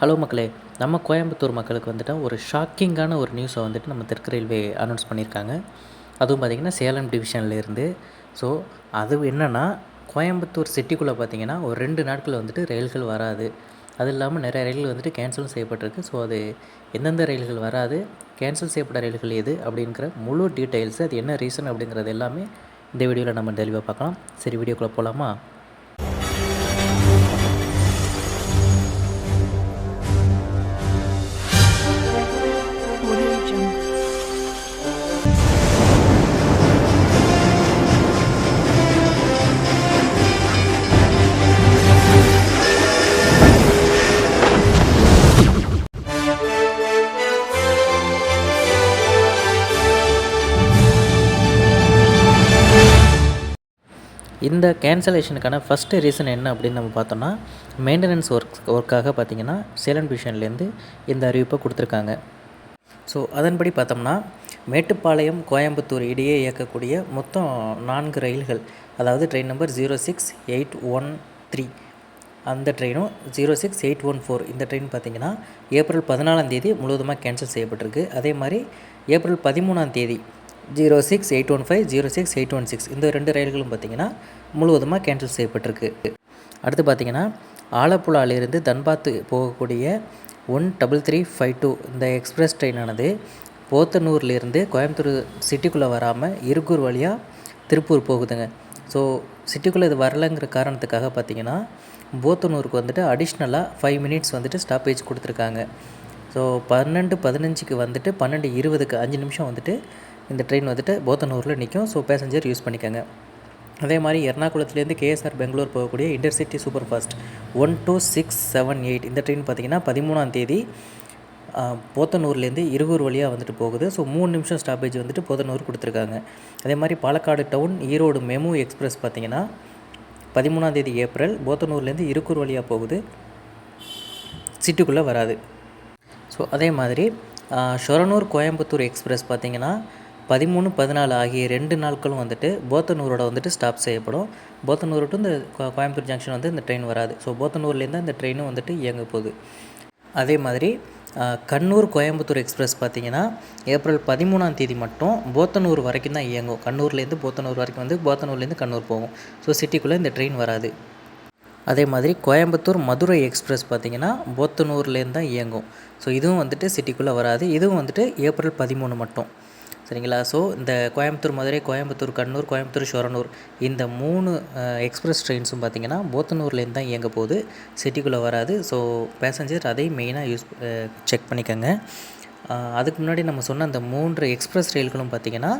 Hello மக்களே நம்ம கோயம்புத்தூர் மக்களுக்கு வந்துட்டு ஒரு ஷாக்கிங்கான ஒரு நியூஸை வந்துட்டு நம்ம தெற்கு ரயில்வே அனௌன்ஸ் பண்ணியிருக்காங்க. அதுவும் பார்த்திங்கன்னா சேலம் டிவிஷன்லேருந்து ஸோ அது என்னென்னா கோயம்புத்தூர் சிட்டிக்குள்ளே பார்த்திங்கன்னா ஒரு ரெண்டு நாட்கள் வந்துட்டு ரயில்கள் வராது. அது இல்லாமல் நிறைய ரயில்கள் வந்துட்டு கேன்சலும் செய்யப்பட்டிருக்கு. ஸோ அது எந்தெந்த ரயில்கள் வராது கேன்சல் செய்யப்பட்ட ரயில்கள் எது அப்படிங்கிற முழு டீட்டெயில்ஸு அது என்ன ரீசன் அப்படிங்கிறது எல்லாமே இந்த வீடியோவில் நம்ம தெளிவாக பார்க்கலாம். சரி வீடியோக்குள்ளே போகலாமா இந்த கேன்சலேஷனுக்கான ஃபஸ்ட்டு ரீசன் என்ன அப்படின்னு நம்ம பார்த்தோம்னா மெயின்டெனன்ஸ் ஒர்க் ஒர்க்காக பார்த்தீங்கன்னா சேலம் டிவிஷன்லேருந்து இந்த அறிவிப்பை கொடுத்துருக்காங்க. ஸோ அதன்படி பார்த்தோம்னா மேட்டுப்பாளையம் கோயம்புத்தூர் இடையே இயக்கக்கூடிய மொத்தம் நான்கு ரயில்கள் அதாவது train number zero six eight one three அந்த ட்ரெயினும் zero six eight one four இந்த ட்ரெயின் பார்த்திங்கன்னா ஏப்ரல் பதினாலாம் தேதி முழுவதுமாக கேன்சல் செய்யப்பட்டிருக்கு. அதே மாதிரி ஏப்ரல் பதிமூணாம் தேதி zero six eight one five zero six eight one six இந்த ரெண்டு ரயில்களும் பார்த்தீங்கன்னா முழுவதுமாக கேன்சல் செய்யப்பட்டிருக்கு. அடுத்து பார்த்தீங்கன்னா ஆலப்புழாவிலிருந்து தன்பாத்து போகக்கூடிய one double three five two இந்த எக்ஸ்பிரஸ் ட்ரெயினானது போத்தனூர்லேருந்து கோயம்புத்தூர் சிட்டிக்குள்ளே வராமல் இருக்கூர் வழியாக திருப்பூர் போகுதுங்க. ஸோ சிட்டிக்குள்ளே இது வரலைங்கிற காரணத்துக்காக பார்த்தீங்கன்னா போத்தனூருக்கு வந்துட்டு அடிஷ்னலாக ஃபைவ் மினிட்ஸ் வந்துட்டு ஸ்டாப்பேஜ் கொடுத்துருக்காங்க. ஸோ பன்னெண்டு பதினஞ்சுக்கு வந்துட்டு பன்னெண்டு இருபதுக்கு அஞ்சு நிமிஷம் வந்துட்டு இந்த ட்ரெயின் வந்துட்டு போத்தனூரில் நிற்கும் ஸோ பேசஞ்சர் யூஸ் பண்ணிக்கோங்க. அதே மாதிரி எர்ணாகுளத்துலேருந்து கேஎஸ்ஆர் பெங்களூர் போகக்கூடிய intercity super fast one two six seven eight இந்த ட்ரெயின் பார்த்திங்கன்னா பதிமூணாம் தேதி போத்தனூர்லேருந்து இருகூர் வழியாக வந்துட்டு போகுது. ஸோ மூணு நிமிஷம் ஸ்டாப்பேஜ் வந்துட்டு போத்தனூர் கொடுத்துருக்காங்க. அதே மாதிரி Palakkad town Erode MEMU express பார்த்திங்கன்னா பதிமூணாம் தேதி ஏப்ரல் போத்தனூர்லேருந்து இருக்கூர் வழியாக போகுது. சிட்டிக்குள்ளே வராது. ஸோ அதே மாதிரி ஷொரனூர் கோயம்புத்தூர் எக்ஸ்பிரஸ் பார்த்தீங்கன்னா பதிமூணு பதினாலு ஆகிய ரெண்டு நாட்களும் வந்துட்டு போத்தனூரோட வந்துட்டு ஸ்டாப் செய்யப்படும். போத்தனூர் டு இந்த கோயம்புத்தூர் ஜங்ஷன் வந்து இந்த ட்ரெயின் வராது. ஸோ போத்தனூர்லேருந்து அந்த ட்ரெயினும் வந்துட்டு இயங்க போகுது. அதே மாதிரி கண்ணூர் கோயம்புத்தூர் எக்ஸ்பிரஸ் பார்த்தீங்கன்னா ஏப்ரல் பதிமூணாம் தேதி மட்டும் போத்தனூர் வரைக்கும் தான் இயங்கும். கண்ணூர்லேருந்து போத்தனூர் வரைக்கும் வந்து போத்தனூர்லேருந்து கண்ணூர் போகும். ஸோ சிட்டிக்குள்ளே இந்த ட்ரெயின் வராது. அதே மாதிரி கோயம்புத்தூர் மதுரை எக்ஸ்பிரஸ் பார்த்தீங்கன்னா போத்தனூர்லேருந்து தான் இயங்கும். ஸோ இதுவும் வந்துட்டு சிட்டிக்குள்ளே வராது. இதுவும் வந்துட்டு ஏப்ரல் பதிமூணு மட்டும். சரிங்களா? ஸோ இந்த கோயம்புத்தூர் மதுரை கோயம்புத்தூர் கண்ணூர் கோயம்புத்தூர் ஷொரனூர் இந்த மூணு எக்ஸ்பிரஸ் ட்ரெயின்ஸும் பார்த்தீங்கன்னா போத்தனூர்லேருந்து தான் இயங்க போகுது. சிட்டிக்குள்ளே வராது. ஸோ பேசஞ்சர் அதையும் மெயினாக யூஸ் செக் பண்ணிக்கோங்க. அதுக்கு முன்னாடி நம்ம சொன்ன அந்த மூன்று எக்ஸ்பிரஸ் ரயில்களும் பார்த்திங்கன்னா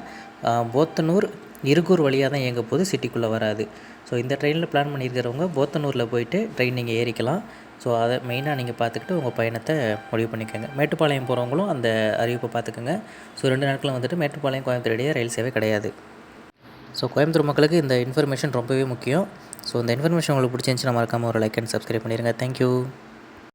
போத்தனூர் இருகூர் வழியாக தான் இயங்க போது சிட்டிக்குள்ளே வராது. ஸோ இந்த ட்ரெயினில் பிளான் பண்ணியிருக்கிறவங்க போத்தனூரில் போயிட்டு ட்ரெயின் நீங்கள் ஏறிக்கலாம். ஸோ அதை மெயினாக நீங்கள் பார்த்துக்கிட்டு உங்கள் பயணத்தை முடிவு பண்ணிக்கோங்க. மேட்டுப்பாளையம் போகிறவங்களும் அந்த அறிவிப்பை பார்த்துக்கோங்க. ஸோ ரெண்டு நாட்களும் வந்துட்டு மேட்டுப்பாளையம் கோயம்புத்தூர் இடையே ரயில் சேவை கிடையாது. ஸோ கோயம்புத்தூர் மக்களுக்கு இந்த இன்ஃபர்மேஷன் ரொம்பவே முக்கியம். ஸோ இந்த இன்ஃபர்மேஷன் உங்களுக்கு பிடிச்சிருந்துச்சுன்னா மறக்காமல் ஒரு லைக் அண்ட் சப்ஸ்கிரைப் பண்ணிடுங்க தேங்க்யூ